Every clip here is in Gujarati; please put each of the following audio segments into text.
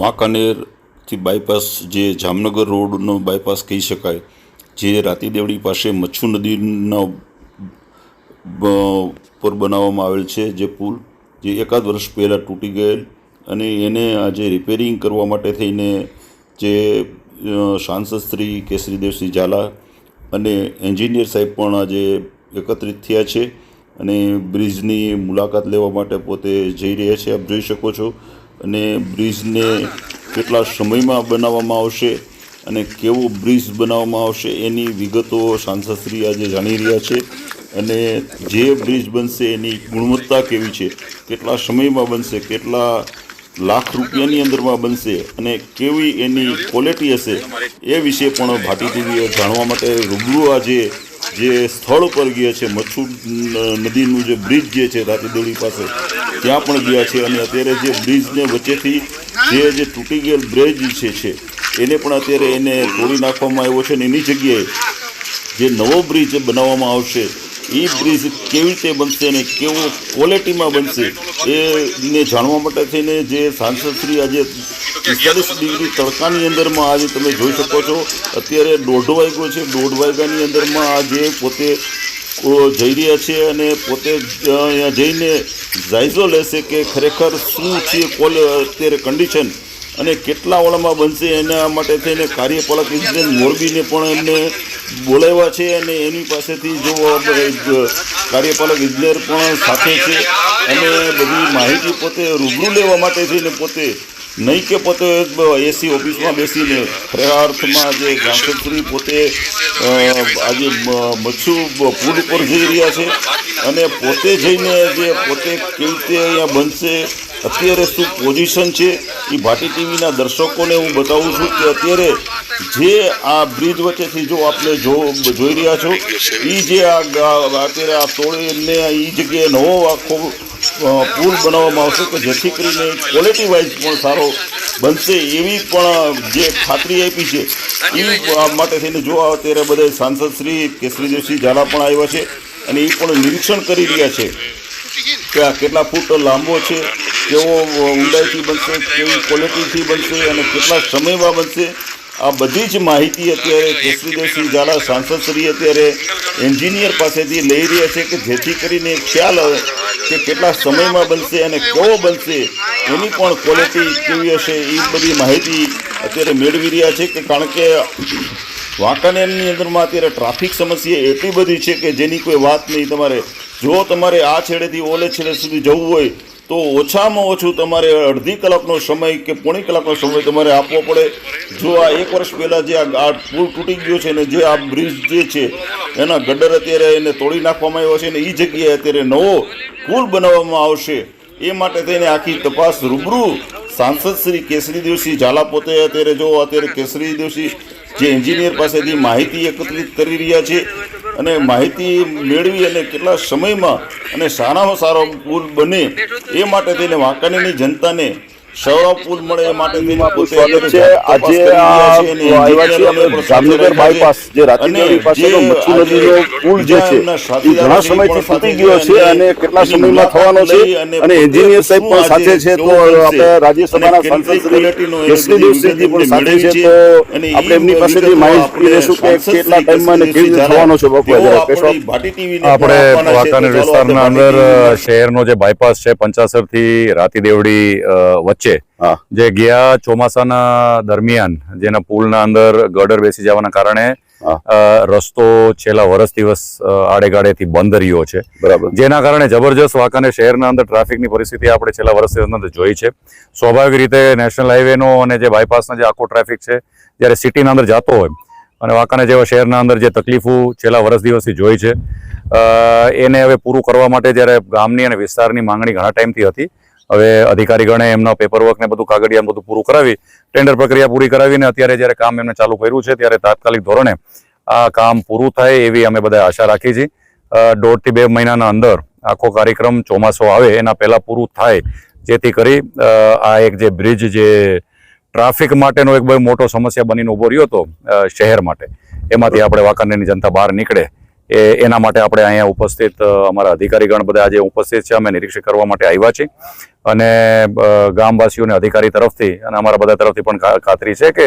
વાંકાનેરથી બાયપાસ જે જામનગર રોડનો બાયપાસ કહી શકાય, જે રાતીદેવડી પાસે મચ્છુ નદીના પર બનાવવામાં આવેલ છે, જે પુલ, જે એકાદ વર્ષ પહેલાં તૂટી ગયેલ અને એને આજે રિપેરિંગ કરવા માટે થઈને જે સાંસદ શ્રી કેસરીદેવસિંહ ઝાલા અને એન્જિનિયર સાહેબ પણ આજે એકત્રિત થયા છે. અને બ્રિજની મુલાકાત લેવા માટે પોતે જઈ રહ્યા છે, આપ જોઈ શકો છો. અને બ્રિજને કેટલા સમયમાં બનાવવામાં આવશે અને કેવો બ્રિજ બનાવવામાં આવશે એની વિગતો સાંસદશ્રી આજે જાણી રહ્યા છે. અને જે બ્રિજ બનશે એની ગુણવત્તા કેવી છે, કેટલા સમયમાં બનશે, કેટલા લાખ રૂપિયાની અંદરમાં બનશે અને કેવી એની ક્વોલિટી હશે એ વિશે પણ ભાટી ટીવીએ જાણવા માટે રૂબરૂ આજે જે સ્થળ ઉપર ગયા છે મચ્છુ નદીનું જે બ્રિજ જે છે રાતીદોળી પાસે, ત્યાં પણ ગયા છે અને અત્યારે જે બ્રિજને વચ્ચેથી જે જે તૂટી ગયેલ બ્રિજ છે, એને પણ અત્યારે એને તોડી નાખવામાં આવ્યો છે અને એની જગ્યાએ જે નવો બ્રિજ બનાવવામાં આવશે એ બ્રિજ કેવી રીતે બનશે અને કેવો ક્વોલિટીમાં બનશે, એને જાણવા માટે થઈને જે સાંસદશ્રી આજે પિસ્તાલીસ ડિગ્રી તડકાની અંદરમાં આજે તમે જોઈ શકો છો. અત્યારે દોઢ વાગ્યો છે. દોઢ વાગ્યાની અંદરમાં આજે પોતે જઈ રહ્યા છે અને પોતે અહીંયા જઈને જાયઝો લેશે કે ખરેખર શું છે અત્યારે કન્ડિશન અને કેટલા ઓળામાં બનશે એના માટે થઈને કાર્યપાલક ઇજનેર મોરબીને પણ એમને બોલાવ્યા છે અને એની પાસેથી જો કાર્યપાલક ઇજનેર પણ સાથે છે અને બધી માહિતી પોતે રૂબરૂ લેવા માટે થઈને પોતે નહીં કે પોતે એસી ઓફિસમાં બેસીને ખરા અર્થમાં જે સાંસદશ્રી પોતે આજે મચ્છુ પુલ ઉપર જઈ રહ્યા છે અને પોતે જઈને જે પોતે કેવી રીતે અહીંયા બનશે અત્યારે શું પોઝિશન છે એ ભાટી ટીવીના દર્શકોને હું બતાવું છું કે અત્યારે જે આ બ્રિજ વચ્ચેથી જો આપણે જો જોઈ રહ્યા છો એ જે આ અત્યારે આ તોડીને એ જગ્યાએ નવો આખો પુલ બનાવવામાં આવશે કે જેથી કરીને ક્વોલિટી વાઇઝ પણ સારો બનશે એવી પણ જે ખાતરી આપી છે એ માટે થઈને જો અત્યારે બધા સાંસદ શ્રી કેસરીદેવસિંહ ઝાલા પણ આવ્યા છે અને એ પણ નિરીક્ષણ કરી રહ્યા છે. કે આ કેટલા ફૂટ લાંબો છે, કેવો ઊંડાઈથી બનશે, કેવી ક્વોલિટીથી બનશે અને કેટલા સમયમાં બનશે, આ બધી જ માહિતી અત્યારે કેશરીદેવસિંહ ઝાલા સાંસદશ્રી અત્યારે એન્જિનિયર પાસેથી લઈ રહ્યા છે કે જેથી કરીને ખ્યાલ આવે કે કેટલા સમયમાં બનશે અને કેવો બનશે, એની પણ ક્વોલિટી કેવી હશે, એ બધી માહિતી અત્યારે મેળવી રહ્યા છે કે કારણ કે વાંકાનેરની અંદરમાં અત્યારે ટ્રાફિક સમસ્યા એટલી બધી છે કે જેની કોઈ વાત નહીં. તમારે જો તમારે આ છેડેથી ઓલે છેડે સુધી જવું હોય, તો ઓછામાં ઓછું તમારે અડધી કલાકનો સમય કે પોણી કલાકનો સમય તમારે આપવો પડે. જો આ એક વર્ષ પહેલાં જે આ પુલ તૂટી ગયો છે ને જે આ બ્રિજ જે છે, એના ગડર અત્યારે એને તોડી નાખવામાં આવ્યો છે ને એ જગ્યાએ અત્યારે નવો પુલ બનાવવામાં આવશે. એ માટે થઈને આખી તપાસ રૂબરૂ સાંસદ શ્રી કેસરી દિવસી ઝાલા પોતે અત્યારે જો અત્યારે કેસરી દિવસી જે એન્જિનિયર પાસેથી માહિતી એકત્રિત કરી રહ્યા છે અને માહિતી મેળવી અને કેટલા સમયમાં અને સારામાં સારો પુલ બને એ માટે થઈને વાંકાનેરની જનતાને સૌરો પુલ મળે એ માટે સ્વાગત છે આજે આ છે અને આવ્યા છીએ એન્જિનિયરોને અમે પણ સાથે જામનગર બાયપાસ જે રાતીદેવડી પાસેનો મચ્છુ નદીનો પુલ જે છે એ ઘણા સમયથી તૂટી ગયો છે અને કેટલા સમયમાં થવાનો છે અને અને એન્જિનિયર સાહેબ પણ સાથે છે તો આપણે રાજ્યસભાના સાંસદ શ્રી કેસરી પણ સાથે છે તો આપણે એમની પાસેથી માહિતી લેશું કે કેટલા ટાઈમમાં અને કેવી રીતે થવાનો છે બપોરે તેઓ જરા આપણી કહેશો? ભાટી ટીવીને આપણે પણ આપવાના છે. વાંકાનેર તો ચાલો વિસ્તારના અંદર શહેરનો જે બાયપાસ છે પંચાસરથી રાતીદેવડી અ, વચ્ચે હા. જે ગયા ચોમાસાના દરમિયાન જેના પુલના અંદર ગડર બેસી જવાના કારણે રસ્તો છેલ્લા વર્ષ દિવસ આડેગાડેથી બંધ રહ્યો છે. બરાબર. જેના કારણે જબરજસ્ત વાકાને શહેરના અંદર ટ્રાફિકની પરિસ્થિતિ આપણે છેલ્લા વર્ષની અંદર જોઈ છે. સ્વાભાવિક રીતે નેશનલ હાઈવેનો અને જે બાયપાસનો જે આખો ટ્રાફિક છે જ્યારે સિટીના અંદર જતો હોય અને વાંકાને જેવા શહેરના અંદર જે તકલીફો છેલ્લા વર્ષ દિવસથી જોઈ છે એને હવે પૂરું કરવા માટે જ્યારે ગામની અને વિસ્તારની માંગણી ઘણા ટાઈમથી હતી હવે અધિકારીગણે એમના પેપરવર્ક ને બધું કાગળિયા બધું પૂરું કરાવી ટેન્ડર પ્રક્રિયા પૂરી કરાવીને અત્યારે જ્યારે કામ એમને ચાલુ કર્યું છે ત્યારે તાત્કાલિક ધોરણે આ કામ પૂરું થાય એવી અમે બધા આશા રાખી છીએ અ, દોઢથી બે મહિનાના અંદર આખો કાર્યક્રમ ચોમાસો આવે એના પહેલા પૂરું થાય જેથી કરી આ એક જે બ્રિજ જે ટ્રાફિક માટેનો એક બહુ મોટો સમસ્યા બનીને ઊભો રહ્યો હતો શહેર માટે. એમાંથી આપણે વાંકાનેરની જનતા બહાર નીકળે. એ એના માટે આપણે અહીંયા ઉપસ્થિત અમારા અધિકારીગણ બધા આજે ઉપસ્થિત છે. અમે નિરીક્ષણ કરવા માટે આવ્યા છીએ. અને ગામવાસીઓને અધિકારી તરફથી અને અમારા બધા તરફથી પણ ખાતરી છે કે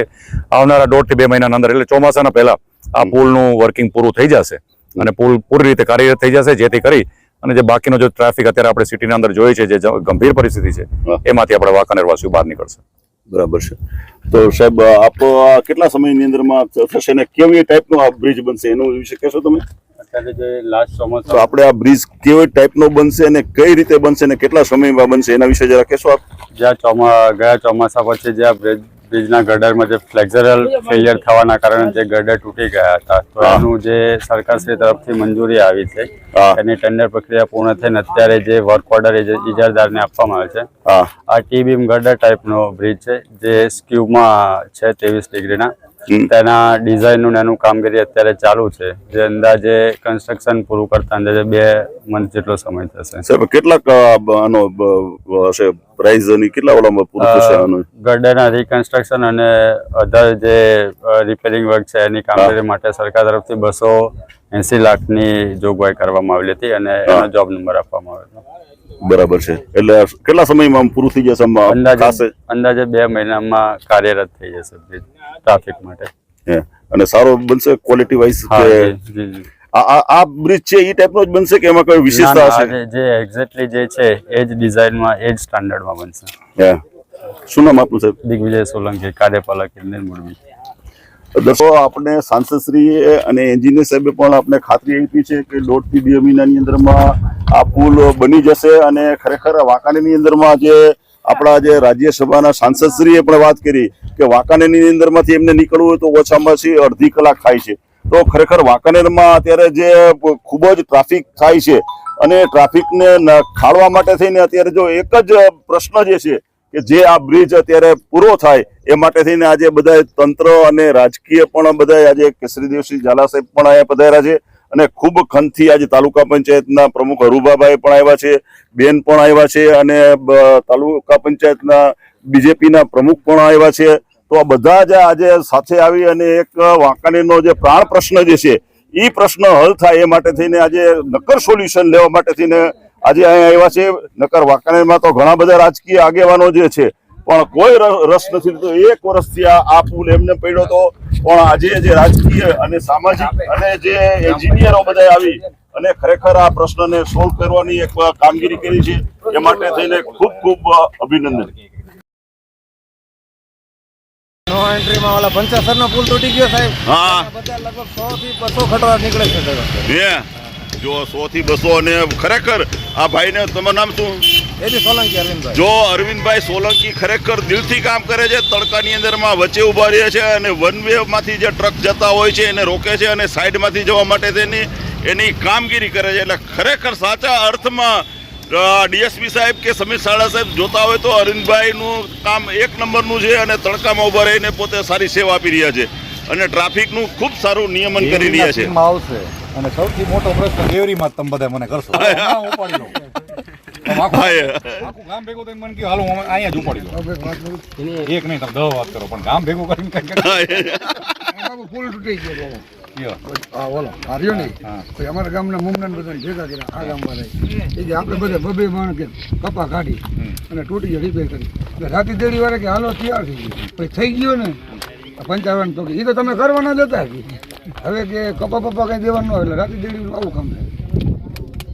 આવનારા દોઢથી બે મહિનાના અંદર એટલે ચોમાસાના પહેલાં આ પુલનું વર્કિંગ પૂરું થઈ જશે. અને પુલ પૂરી રીતે કાર્યરત થઈ જશે જેથી કરી અને જે બાકીનો જે ટ્રાફિક અત્યારે આપણે સિટીના અંદર જોઈએ છે જે ગંભીર પરિસ્થિતિ છે એમાંથી આપણે વાંકાનેરવાસીઓ બહાર નીકળશે. બરાબર છે. તો સાહેબ આપ આ કેટલા સમયની અંદરમાં થશે ને કેવી ટાઈપનો આ બ્રિજ બનશે? એનું વિશે કહેશો તમે? અત્યારે જે લાસ્ટ તો આપણે આ બ્રિજ કેવી ટાઈપનો બનશે અને કઈ રીતે બનશે અને કેટલા સમયમાં બનશે એના વિશે જરા કહેશો આપ? જ્યાં ચોમા ગયા ચોમાસા પછી જે આ બ્રિજ બ્રિજના ગડરમાં જે ફ્લેક્ઝરલ ફેલિયર થવાના કારણે જે ગડર તૂટી ગયા હતા તો. એનું જે સરકારશ્રી તરફથી મંજૂરી આવી છે. એની ટેન્ડર પ્રક્રિયા પૂર્ણ થઈને અત્યારે જે વર્ક ઓર્ડર ઇજારદારને આપવામાં આવે છે. આ ટી બીમ ગડર ટાઈપનો બ્રિજ છે જે સ્ક્યુમાં છે ત્રેવીસ ડિગ્રીના. તેના ડિઝાઇનનું ને એનું કામગીરી અત્યારે ચાલુ છે. જે અંદાજે કન્સ્ટ્રક્શન પૂરું કરતા અંદાજે બે મંથ જેટલો સમય થશે. સાહેબ કેટલાક આનો હશે પ્રાઇસ અને કેટલા ઓલામાં પૂરું થશે આનું? ગર્ડરના રિકન્સ્ટ્રક્શન અને અધર જે રિપેરિંગ વર્ક છે એની કામગીરી માટે સરકાર તરફથી બસો એસી લાખની જોગવાઈ કરવામાં આવેલી હતી અને એનો જોબ નંબર આપવામાં આવ્યો હતો બરાબર છે. એટલે કેટલા સમયમાં પૂરું થઈ જશે અંદાજે અંદાજે બે મહિનામાં કાર્યરત થઈ જશે. ટ્રાફિક માટે. અને સારો બનશે ક્વોલિટી વાઇઝ. આ આ- બ્રિજ છે એ ટાઈપનો જ બનશે કે એમાં કોઈ વિશેષતા હશે? જે એક્ઝેક્ટલી જે છે એ જ ડિઝાઇનમાં એ જ સ્ટાન્ડર્ડમાં બનશે. શું નામ આપનું સાહેબ? દિગ્વિજય સોલંકી કાર્યપાલક ઇન્દિર મુરબી દર્શકો આપણે સાંસદશ્રીએ અને એન્જિનિયર સાહેબે પણ આપણે ખાતરી આપી છે કે દોઢથી બે મહિનાની અંદરમાં આ પુલ બની જશે અને ખરેખર વાંકાનેરની અંદરમાં જે આપણા જે રાજ્યસભાના સાંસદશ્રીએ પણ વાત કરી કે વાંકાનેરની અંદરમાંથી એમને નીકળવું હોય તો ઓછામાં ઓછી અડધી કલાક થાય છે. તો ખરેખર વાંકાનેરમાં અત્યારે જે ખૂબ જ ટ્રાફિક થાય છે અને ટ્રાફિકને ખાળવા માટે થઈને અત્યારે જો એક જ પ્રશ્ન જે છે કે જે આ બ્રિજ અત્યારે પૂરો થાય એ માટે થઈને આજે બધા તંત્ર અને રાજકીય પણ બધા આજે કેસરી દેવસિંહ ઝાલા સાહેબ પણ અહીંયા પધાર્યા છે. અને ખૂબ ખંતથી આજે તાલુકા પંચાયતના પ્રમુખ હરુભાભાઈ પણ આવ્યા છે, બેન પણ આવ્યા છે અને તાલુકા પંચાયતના બીજેપીના પ્રમુખ પણ આવ્યા છે. તો આ બધા જ આજે સાથે આવી અને એક વાંકાનેરનો જે પ્રાણ પ્રશ્ન જે છે એ પ્રશ્ન હલ થાય એ માટે થઈને આજે નક્કર સોલ્યુશન લેવા માટે થઈને આજે અહીંયા આવ્યા છે. નક્કર વાંકાનેરમાં તો ઘણા બધા રાજકીય આગેવાનો જે છે, પણ કોઈ રસ નથી તો એક વર્ષથી આ આ પુલ એમને પડ્યો તો પણ આજે જે રાજકીય અને સામાજિક અને જે એન્જિનિયરો બધા આવી અને ખરેખર આ પ્રશ્નને સોલ્વ કરવાની એક કામગીરી કરી છે એ માટે થઈને ખૂબ ખૂબ અભિનંદન. નો એન્ટ્રીમાં ઓલા પંચાસર નો પુલ તૂટી ગયો સાહેબ. હા. બધા લગભગ 100 થી 200 ખટવા નીકળે છે જો સો થી બસો અને ખરેખર આ ભાઈને તમારું નામ શું? જો અરવિંદભાઈ સોલંકી ખરેખર દિલથી કામ કરે છે તડકાની અંદરમાં વચ્ચે ઊભા રહે છે અને વન વેમાંથી જે ટ્રક જતા હોય છે એને રોકે છે અને સાઈડમાંથી જવા માટે તેની એની કામગીરી કરે છે. એટલે ખરેખર સાચા અર્થમાં ડીએસપી સાહેબ કે સમીર શાળા સાહેબ જોતા હોય તો અરવિંદભાઈનું કામ એક નંબરનું છે અને તડકામાં ઊભા રહીને પોતે સારી સેવા આપી રહ્યા છે અને ટ્રાફિકનું ખૂબ સારું નિયમન કરી રહ્યા છે. આવશે. અને સૌથી મોટો પ્રશ્ન દેવરીમાં તમે બધા મને કરશો હમણાં ઉપાડી લો તમે આખું ગામ ભેગું થઈને મને કહ્યું હાલો હું અહીંયા જ ઉપાડી લો એક નહીં તમે દહ વાત કરો પણ ગામ ભેગું કરીને કંઈક પુલ તૂટી ગયો બાબા. કયો. આ ઓલો આ રહ્યો ને હા. પછી અમારા ગામના મુમનાને બધા ભેગા કર્યા આ ગામમાં રહી એ કે આપણે બધા બબે માણ કે કપા કાઢી અને તૂટી ગયો રિપેર કરી. રાતી દેડી વાળા કે હાલો તૈયાર થઈ ગયો. પછી થઈ ગયો ને પંચાવન તો એ તો તમે કરવાના જ હતા હવે કે કપા પપ્પા કઈ દેવાનું એટલે રાતી દેડી આવું કામ થાય.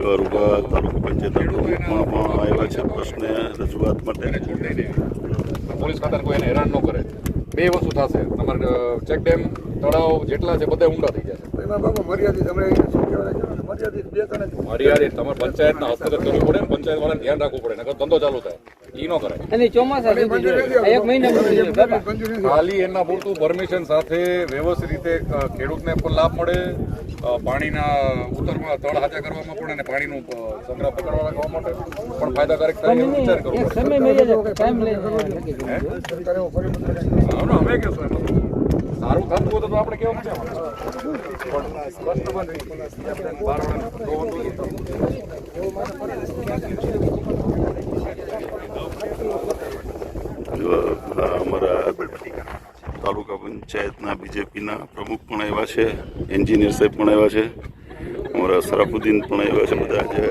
જો રૂપા તાલુકા પ્રમુખમાં પણ આવ્યા છે પ્રશ્ને રજૂઆત માટે પોલીસ ખાતાને કોઈ હેરાન ન કરે બે વસ્તુ થશે તમારે ચેક ડેમ તળાવ જેટલા છે બધા ઊંડા થઈ જશે મર્યાદિત તમારે પંચાયતના હસ્તગત કરવું પડે પંચાયત વાળાને ધ્યાન રાખવું પડે, નકર ધંધો ચાલુ થાય. ઈ નો કરાય અને ચોમાસા સુધી એક મહિના. ખાલી એના પૂરતું પરમિશન સાથે વ્યવસ્થિત રીતે ખેડૂતને પણ લાભ મળે. પાણીના ઉતરમાં તળ હાજા કરવામાં પણ અને પાણીનું સંગ્રહ પકડવા રાખવા માટે પણ ફાયદાકારક થાય એવો વિચાર કરવો અમે કહેશું એમાં. સારું થતું હોય તો આપણે કેવું છે પણ કસ્ટમર બારવાળાને તો વાંધો નહીં. જો આ અમારા તાલુકા પંચાયતના બીજેપીના પ્રમુખ પણ આવ્યા છે, એન્જિનિયર સાહેબ પણ આવ્યા છે, અમારા સરાફુદ્દીન પણ આવ્યા છે બધા જે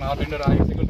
இருக்கணும் அப்படின்ற ஒரு எக்ஸிக்யூட்